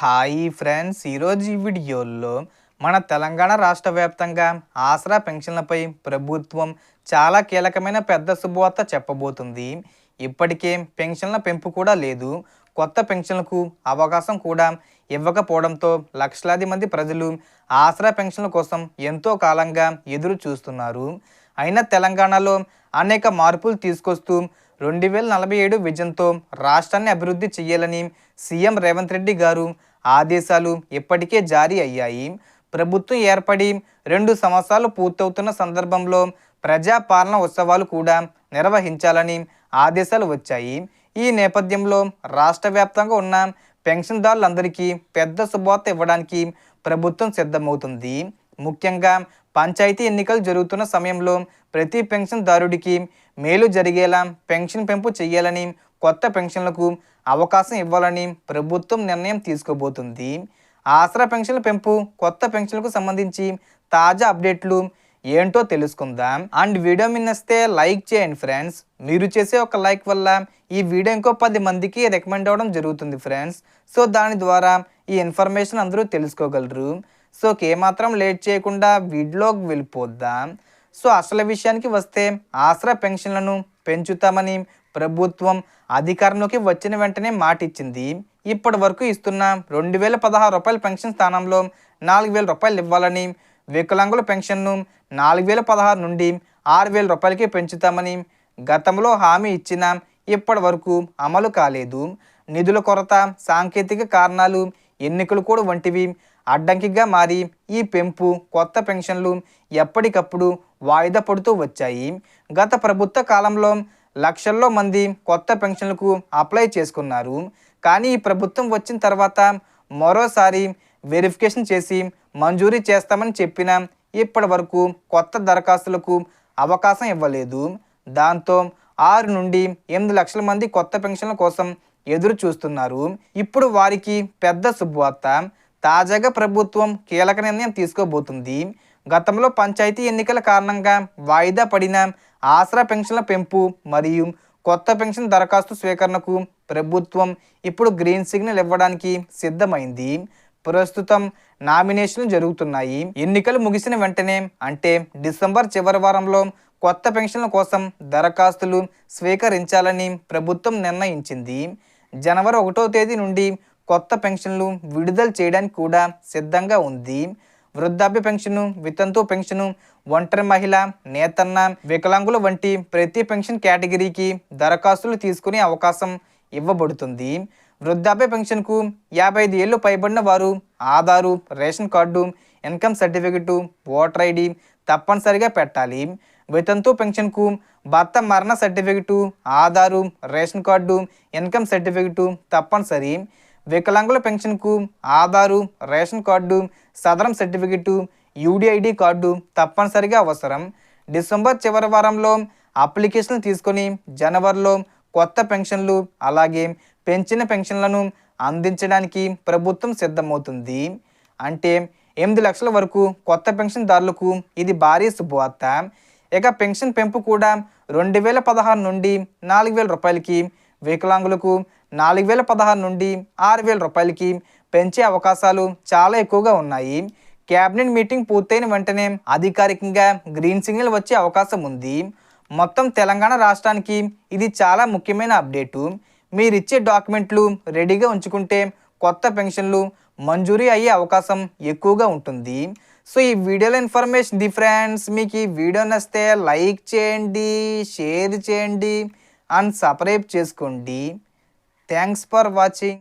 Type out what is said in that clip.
Hi friends ఈరోజు ఈ వీడియోలో మన తెలంగాణ రాష్ట్ర వ్యాప్తంగా ఆసరా పెన్షన్లపై ప్రభుత్వం చాలా కీలకమైన పెద్ద శుభవార్త చెప్పబోతుంది. ఇప్పటికే పెన్షన్ల పెంపు కూడా లేదు. కొత్త పెన్షన్లకు అవకాశం కూడా ఇవ్వకపోవడంతో లక్షలాది మంది ప్రజలు ఆసరా పెన్షన్ల కోసం ఎంతో కాలంగా ఎదురు చూస్తున్నారు. అయినా తెలంగాణలో అనేక మార్పులు తీసుకొస్తూ రెండు వేల నలభై ఏడు విజన్తో రాష్ట్రాన్ని అభివృద్ధి చేయాలని సీఎం రేవంత్ రెడ్డి గారు ఆదేశాలు ఇప్పటికే జారీ అయ్యాయి. ప్రభుత్వం ఏర్పడి రెండు సంవత్సరాలు పూర్తవుతున్న సందర్భంలో ప్రజాపాలన ఉత్సవాలు కూడా నిర్వహించాలని ఆదేశాలు వచ్చాయి. ఈ నేపథ్యంలో రాష్ట్ర వ్యాప్తంగా ఉన్న పెన్షన్దారులందరికీ పెద్ద శుభవార్త ఇవ్వడానికి ప్రభుత్వం సిద్ధమవుతుంది. ముఖ్యంగా పంచాయతీ ఎన్నికలు జరుగుతున్న సమయంలో ప్రతి పెన్షన్దారుడికి మేలు జరిగేలా పెన్షన్ పెంపు చేయాలని కొత్త పెన్షన్లకు అవకాశం ఇవ్వాలని ప్రభుత్వం నిర్ణయం తీసుకోబోతుంది. ఆసరా పెన్షన్ల పెంపు కొత్త పెన్షన్లకు సంబంధించి తాజా అప్డేట్లు ఏంటో తెలుసుకుందాం. అండ్ వీడియో మిన్నస్తే లైక్ చేయండి ఫ్రెండ్స్. మీరు చేసే ఒక లైక్ వల్ల ఈ వీడియో ఇంకో పది మందికి రికమెండ్ అవ్వడం జరుగుతుంది ఫ్రెండ్స్. సో దాని ద్వారా ఈ ఇన్ఫర్మేషన్ అందరూ తెలుసుకోగలరు. సో ఏమాత్రం లేట్ చేయకుండా వీడియోకి వెళ్ళిపోద్దాం? సో అసలు విషయానికి వస్తే ఆసరా పెన్షన్లను పెంచుతామని ప్రభుత్వం అధికారంలోకి వచ్చిన వెంటనే మాట ఇచ్చింది ఇప్పటి వరకు ఇస్తున్న రెండు వేల పదహారు రూపాయల పెన్షన్ స్థానంలో నాలుగు వేల రూపాయలు ఇవ్వాలని వికలాంగుల పెన్షన్ను నాలుగు వేల పదహారు నుండి ఆరు వేల రూపాయలకి పెంచుతామని గతంలో హామీ ఇచ్చిన ఇప్పటి వరకు అమలు కాలేదు. నిధుల కొరత సాంకేతిక కారణాలు ఎన్నికలు కూడా వంటివి. అడ్డంకిగా మారి ఈ పెంపు కొత్త పెన్షన్లు ఎప్పటికప్పుడు వాయిదా పడుతూ వచ్చాయి. గత ప్రభుత్వ కాలంలో లక్షల్లో మంది కొత్త పెన్షన్లకు అప్లై చేసుకున్నారు. కానీ ఈ ప్రభుత్వం వచ్చిన తర్వాత మరోసారి వెరిఫికేషన్ చేసి మంజూరీ చేస్తామని చెప్పిన ఇప్పటి వరకు కొత్త దరఖాస్తులకు అవకాశం ఇవ్వలేదు. దాంతో ఆరు నుండి ఎనిమిది లక్షల మంది కొత్త పెన్షన్ల కోసం ఎదురు చూస్తున్నారు. ఇప్పుడు వారికి పెద్ద శుభవార్త. తాజాగా ప్రభుత్వం కీలక నిర్ణయం తీసుకోబోతుంది. గతంలో పంచాయతీ ఎన్నికల కారణంగా వాయిదా పడిన ఆసరా పెన్షన్ల పెంపు మరియు కొత్త పెన్షన్ దరఖాస్తు స్వీకరణకు ప్రభుత్వం ఇప్పుడు గ్రీన్ సిగ్నల్ ఇవ్వడానికి సిద్ధమైంది. ప్రస్తుతం నామినేషన్లు జరుగుతున్నాయి. ఎన్నికలు ముగిసిన వెంటనే అంటే డిసెంబర్ చివరి వారంలో కొత్త పెన్షన్ల కోసం దరఖాస్తులు స్వీకరించాలని ప్రభుత్వం నిర్ణయించింది. జనవరి ఒకటో తేదీ నుండి కొత్త పెన్షన్లు విడుదల చేయడానికి కూడా సిద్ధంగా ఉంది. వృద్ధాప్య పెన్షను వితంతు పెన్షను ఒంటరి మహిళ నేతన్న వికలాంగుల వంటి ప్రతి పెన్షన్ కేటగిరీకి దరఖాస్తులు తీసుకునే అవకాశం ఇవ్వబడుతుంది. వృద్ధాప్య పెన్షన్కు యాభై ఐదు ఏళ్ళు పైబడిన వారు Aadhaar ration card income certificate voter ID తప్పనిసరిగా పెట్టాలి. వితంతు పెన్షన్కు భర్త మరణ certificate Aadhaar ration card income certificate తప్పనిసరి. వికలాంగుల పెన్షన్కు Aadhaar ration card Sadaram certificate UDID card తప్పనిసరిగా అవసరం. డిసెంబర్ చివరి వారంలో అప్లికేషన్లు తీసుకొని జనవరిలో కొత్త పెన్షన్లు అలాగే పెంచిన పెన్షన్లను అందించడానికి ప్రభుత్వం సిద్ధమవుతుంది. అంటే ఎనిమిది లక్షల వరకు కొత్త పెన్షన్దారులకు ఇది భారీ శుభవార్త. ఇక పెన్షన్ పెంపు కూడా రెండు వేల పదహారు నుండి నాలుగు వేల రూపాయలకి వికలాంగులకు నాలుగు వేల పదహారు నుండి ఆరు వేల రూపాయలకి పెంచే అవకాశాలు చాలా ఎక్కువగా ఉన్నాయి. క్యాబినెట్ మీటింగ్ పూర్తయిన వెంటనే అధికారికంగా గ్రీన్ సిగ్నల్ వచ్చే అవకాశం ఉంది. మొత్తం తెలంగాణ రాష్ట్రానికి ఇది చాలా ముఖ్యమైన అప్డేటు. మీరిచ్చే డాక్యుమెంట్లు రెడీగా ఉంచుకుంటే కొత్త పెన్షన్లు మంజూరీ అయ్యే అవకాశం ఎక్కువగా ఉంటుంది. సో ఈ వీడియోలో ఇన్ఫర్మేషన్ డిఫరెన్స్ మీకు ఈ వీడియో నచ్చితే లైక్ చేయండి షేర్ చేయండి అండ్ సబ్స్క్రైబ్ చేసుకోండి. Thanks for watching